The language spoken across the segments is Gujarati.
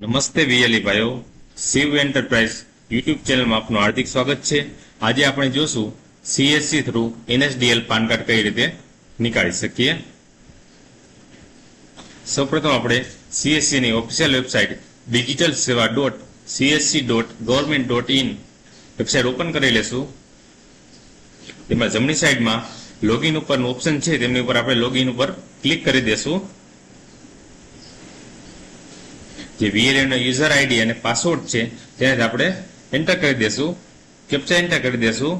નમસ્તે વિયલી ભાઈઓ. શિવ એન્ટરપ્રાઇઝ યુટ્યુબ ચેનલમાં આપનું હાર્દિક સ્વાગત છે. આજે આપણે જોશું CSC through NSDL PAN card કઈ રીતે નીકાળી શકીએ. સૌપ્રથમ આપણે સીએસસીની ઓફિશિયલ વેબસાઇટ ડિજિટલ સેવા dot CSC dot government dot in website open કરી લેશું. તેમાં જમણી સાઈડમાં લોગિન ઉપરનું ઓપ્શન છે. તેમની ઉપર આપણે લોગિન ઉપર ક્લિક કરી દેશું. જે વીએલએન યુઝર આઈડી અને પાસવર્ડ છે તેને આપણે એન્ટર કરી દેશું કેપ્ચા એન્ટર કરી દેશું,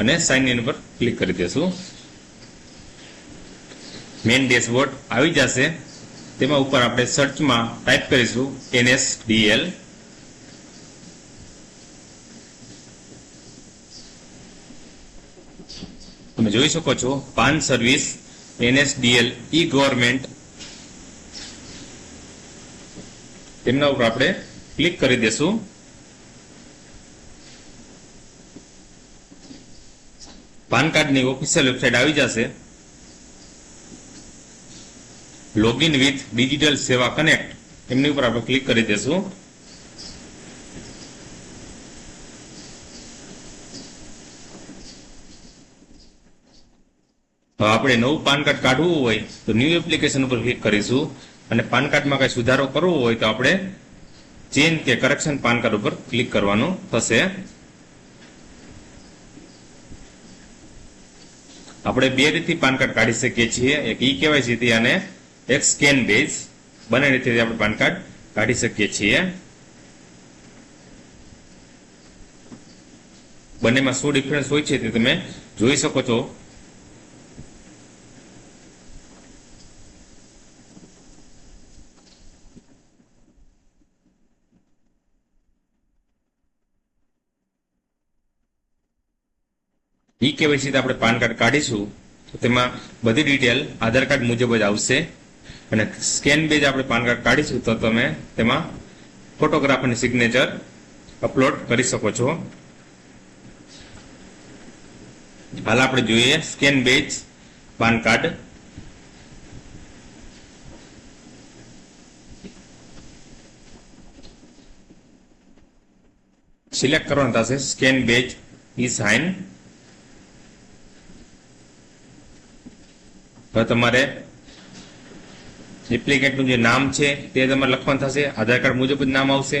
અને સાઇન ઇન ઉપર ક્લિક કરી દેશું. મેઇન ડેશબોર્ડ આવી જશે. તેમાં ઉપર આપણે સર્ચમાં ટાઈપ કરીશું એનએસડીએલ તમે જોઈ શકો છો PAN service NSDL e government તેમના ઉપર આપણે ક્લિક કરી દેશું. પાન કાર્ડની ઓફિશિયલ વેબસાઇટ આવી જશે. લોગિન વિથ ડિજિટલ સેવા કનેક્ટ એમની ઉપર આપણે ક્લિક કરી દેશું. આપણે નવું પાન કાર્ડ કાઢવું હોય તો ન્યૂ એપ્લિકેશન ઉપર ક્લિક કરીશું. અને પાન કાર્ડમાં કઈ સુધારો કરવો હોય તો આપણે ચેન્જ કે કરેક્શન પાન કાર્ડ ઉપર ક્લિક કરવાનું થશે. આપણે બે રીતથી પાન કાર્ડ કાઢી શકીએ છીએ. એક ઈ કેવાયસી થી અને એક સ્કેન બેઝ બંને રીતથી આપણે પાન કાર્ડ કાઢી શકીએ છીએ. બંનેમાં શું ડિફરન્સ હોય છે તે તમે જોઈ શકો છો. ઈ કેવાયસી આપણે પાન કાર્ડ કાઢીશું, તો તેમાં બધી ડિટેલ આધાર કાર્ડ મુજબ જ આવશે. અને સ્કેન બેઝ આપણે પાન કાર્ડ કાઢીશું, તો તમે તેમાં ફોટોગ્રાફ અને સિગ્નેચર અપલોડ કરી શકો છો. હાલ આપણે જોઈએ scan base PAN card. Select કરવાનું થશે સ્કેન બેઝ ઈ સાઇન હવે તમારે એપ્લિકેન્ટનું જે નામ છે, તે તમારે લખવાનું થશે. આધાર કાર્ડ મુજબ જ નામ આવશે.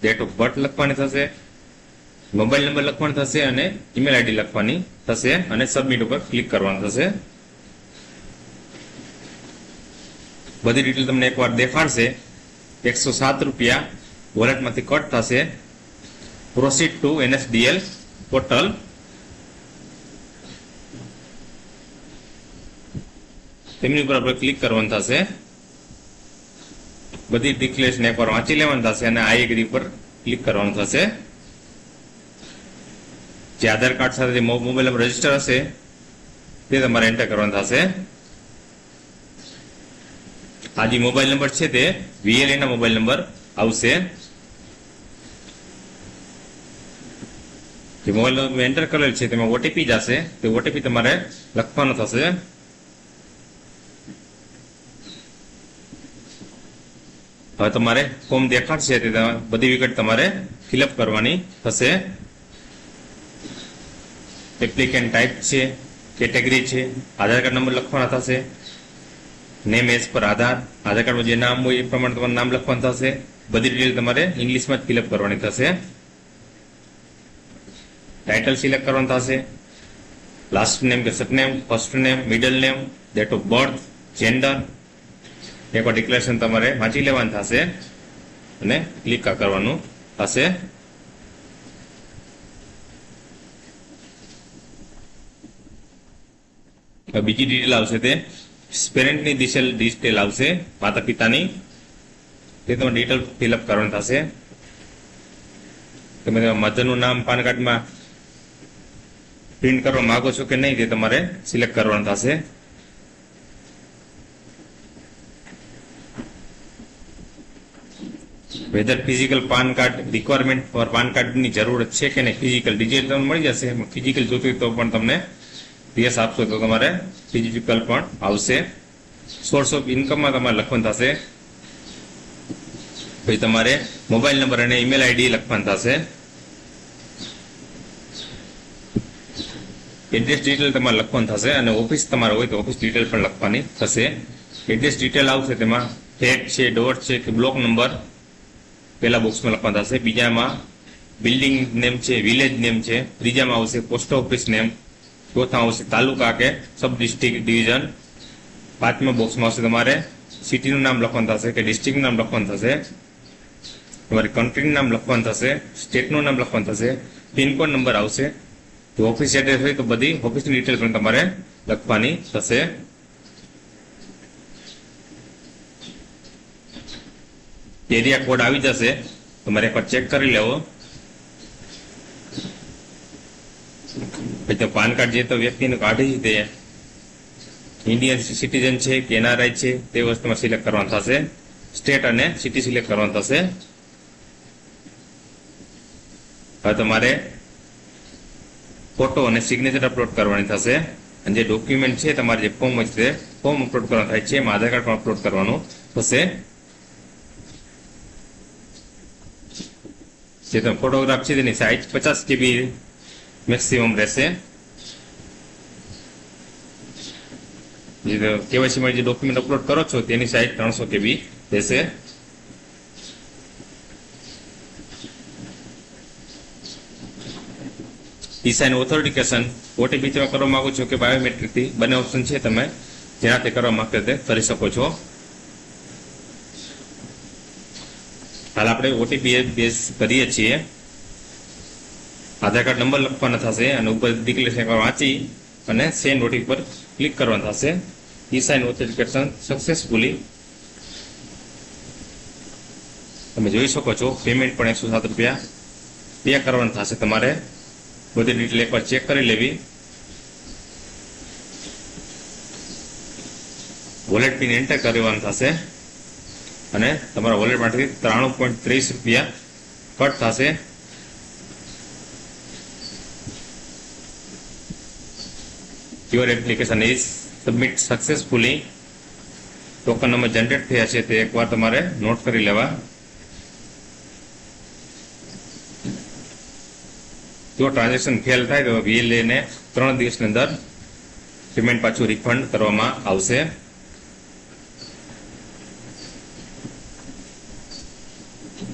ડેટ ઓફ બર્થ લખવાની થશે. મોબાઈલ નંબર લખવાનો થશે અને ઈમેલ આઈડી લખવાની થશે અને સબમિટ ઉપર ક્લિક કરવાનું થશે. બધી ડિટેલ તમને એકવાર દેખાડશે. એકસો સાત રૂપિયા વોલેટમાંથી કટ થશે. પ્રોસીડ ટુ એનએસડીએલ પોર્ટલ તેમની ઉપર આપણે ક્લિક કરવાનું થશે. બધી ડિક્લેરેશન એકવાર વાંચી લેવાનું થશે અને આ એગ્રી પર ક્લિક કરવાનું થશે. જે આધાર કાર્ડ સાથે મોબાઈલ નંબર રજિસ્ટર હશે, તે તમારે એન્ટર કરવાનું થશે. આ જે મોબાઈલ નંબર છે તે VLA ના મોબાઈલ નંબર આવશે. જે મોબાઈલ નંબર એન્ટર કરેલ છે તેમાં ઓટીપી જશે તે ઓટીપી તમારે લખવાનો થશે. હવે તમારે ફોર્મ દેખાડશે તે બધી વિગત તમારે ફિલઅપ કરવાની થશે. એપ્લિકેન્ટ ટાઈપ છે કેટેગરી છે, આધાર કાર્ડ નંબર લખવાના થશે. નેમ એઝ પર આધાર આધાર કાર્ડમાં જે નામ હોય એ પ્રમાણે તમારું નામ લખવાનું થશે. બધી ડિટેલ તમારે ઇંગ્લિશમાં જ ફિલઅપ કરવાની થશે. ટાઇટલ સિલેક્ટ કરવાનું થશે. લાસ્ટ નેમ કે surname first name middle name date of birth gender એકવાર ડિક્લેરેશન તમારે વાંચી લેવાનું થશે અને ક્લિક કરવાનું થશે. બીજી ડિટેલ આવશે તે. પેરેન્ટની ડિટેલ ડિટેલ આવશે માતા પિતાની. તે તમારે ડિટેલ ફિલઅપ કરવાનું થશે. તમે મધરનું નામ, પાન કાર્ડમાં પ્રિન્ટ કરવા માંગો છો કે નહીં તે તમારે સિલેક્ટ કરવાનું થશે. Whether physical PAN card requirement for PAN કાર્ડની જરૂરત છે કે નહીં. ફિઝિકલ ડિજિટલ તમને મળી જશે ફિઝિકલ જોતું તો પણ તમને પીએસ આપશો તો તમારે ફિઝિકલ પણ આવશે. સોર્સ ઓફ ઇન્કમમાં તમારે લખવાનું થશે. પછી તમારે મોબાઈલ નંબર અને ઈમેલ આઈડી લખવાનું થશે. એડ્રેસ ડિટેલ તમારે લખવાનું થશે અને ઓફિસ તમારે હોય તો ઓફિસ ડિટેલ પણ લખવાની થશે. એડ્રેસ ડિટેલ આવશે તેમાં. ફેટ છે ડોટ છે કે બ્લોક નંબર પહેલા બોક્સમાં લખવાનું થશે. બીજામાં બિલ્ડિંગ નેમ છે વિલેજ નેમ છે. ત્રીજામાં આવશે પોસ્ટ ઓફિસ નેમ ચોથા આવશે તાલુકા કે સબ ડિસ્ટ્રિક્ટ ડિવિઝન પાંચમા બોક્સમાં આવશે તમારે સિટીનું નામ લખવાનું થશે કે ડિસ્ટ્રિક્ટનું નામ લખવાનું થશે. તમારી કન્ટ્રીનું નામ લખવાનું થશે સ્ટેટનું નામ લખવાનું થશે. પિનકોડ નંબર આવશે. જો ઓફિસ એડ્રેસ હોય તો બધી ઓફિસની ડિટેલ પણ તમારે લખવાની થશે. એરિયા કોડ આવી જશે. તમારે એકવાર ચેક કરી લેવો. પછી તો પાન કાર્ડ જે તો વ્યક્તિને કાઢી તે ઇન્ડિયન સિટીઝન છે કે એનઆરઆઈ છે, તે વસ્તુમાં સિલેક્ટ કરવાનું થશે. સ્ટેટ અને સિટી સિલેક્ટ કરવાનું થશે. હવે તમારે ફોટો અને સિગ્નેચર અપલોડ કરવાની થશે. અને જે ડોક્યુમેન્ટ છે, તમારે જે ફોર્મ છે ફોર્મ અપલોડ કરવાનું થાય છે. એમાં આધાર કાર્ડ પણ અપલોડ કરવાનું થશે. જે તમે ફોટોગ્રાફ છે તેની સાઇઝ પચાસ કેબી મેક્સિમમ રહેશે જે કેવાયસી માં જે ડોક્યુમેન્ટ અપલોડ કરો છો તેની સાઇઝ ત્રણસો કેબી રહેશે ઈ સાઇન ઓથોરિટિકેશન ઓટીપી તમે કરવા માંગો છો કે બાયોમેટ્રિકથી બંને ઓપ્શન છે તમે જેનાથી કરવા માંગતા તે કરી શકો છો હાલ આપણે ઓટીપી બેઝ કરીએ છીએ. આધાર કાર્ડ નંબર લખવાનો થશે અને ઉપર ડિક્લેરેશન વાંચી અને સેન્ડ ઓટીપી પર ક્લિક કરવાનું થશે. ઈ સાઇન ઓથેન્ટિકેશન સક્સેસફુલી તમે જોઈ શકો છો પેમેન્ટ પણ એકસો સાત રૂપિયા પે કરવાનું થશે તમારે. બધી ડિટેલ એકવાર ચેક કરી લેવી. વોલેટ પિન એન્ટર કરવાનું થશે. અને તમારા વોલેટમાંથી ત્રાણું પોઈન્ટ ત્રીસ રૂપિયા કટ થશે. Your application is submit successfully token number generate થયા છે, તે એકવાર તમારે નોટ કરી લેવા. જો ટ્રાન્ઝેક્શન ફેલ થાય તો વીએલએ ને ત્રણ દિવસની અંદર પેમેન્ટ પાછું રિફંડ કરવામાં આવશે.